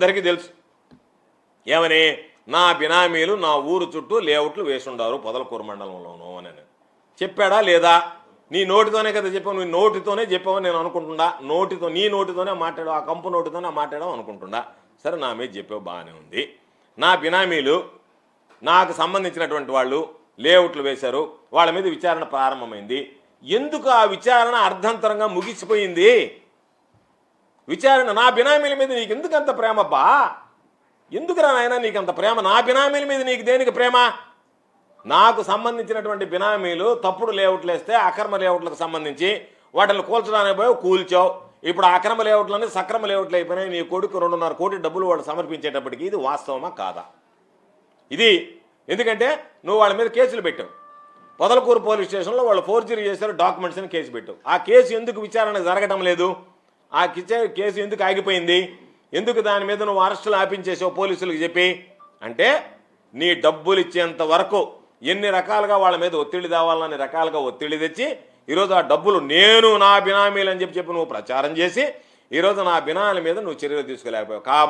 అందరికీ తెలుసు. ఏమని? నా బినామీలు నా ఊరు చుట్టూ లేఅవుట్లు వేసుండారు పొదలకూరు మండలంలోనూ అని చెప్పాడా లేదా? నీ నోటితోనే కదా చెప్పావు. నీ నోటితోనే చెప్పావని నేను అనుకుంటుండా నోటితో నీ నోటితోనే మాట్లాడావు ఆ కంపు నోటితోనే మాట్లాడావు అనుకుంటుండా సరే నా మీద చెప్పావు బాగానే ఉంది. నా బినామీలు నాకు సంబంధించినటువంటి వాళ్ళు లేఅవుట్లు వేశారు. వాళ్ళ మీద విచారణ ప్రారంభమైంది. ఎందుకు ఆ విచారణ అర్ధంతరంగా ముగిసిపోయింది? విచారణ నా బినామీల మీద నీకు ఎందుకు అంత ప్రేమబ్బా ఎందుకురా నాయన నీకు అంత ప్రేమ? నా బినామీల మీద నీకు దేనికి ప్రేమ? నాకు సంబంధించినటువంటి బినామీలు తప్పుడు లేఅవుట్లు వేస్తే అక్రమ లేఅవుట్లకు సంబంధించి వాటిని కూల్చడానికి పోయి కూల్చావు. ఇప్పుడు అక్రమ లేఅవుట్లని సక్రమ లేఅవుట్లు అయిపోయినాయి. నీ కొడుకు రెండున్నర కోటి డబ్బులు వాళ్ళు సమర్పించేటప్పటికి ఇది వాస్తవమా కాదా? ఇది ఎందుకంటే నువ్వు వాళ్ళ మీద కేసులు పెట్టావు. పొదలకూరు పోలీస్ స్టేషన్లో వాళ్ళు ఫోర్జరీ చేశారు డాక్యుమెంట్స్ అని కేసు పెట్టావు. ఆ కేసు ఎందుకు విచారణ జరగడం లేదు? ఆ కిచే- కేసు ఎందుకు ఆగిపోయింది? ఎందుకు దాని మీద నువ్వు అరెస్టులు ఆపించేసావు పోలీసులకు చెప్పి? అంటే నీ డబ్బులు ఇచ్చేంత వరకు ఎన్ని రకాలుగా వాళ్ళ మీద ఒత్తిడి తేవాలని రకాలుగా ఒత్తిడి తెచ్చి ఈరోజు ఆ డబ్బులు నేను నా బినామీలు అని చెప్పి చెప్పి నువ్వు ప్రచారం చేసి ఈరోజు నా బినాల మీద నువ్వు చర్యలు తీసుకోలేకపోయావు. కాబట్టి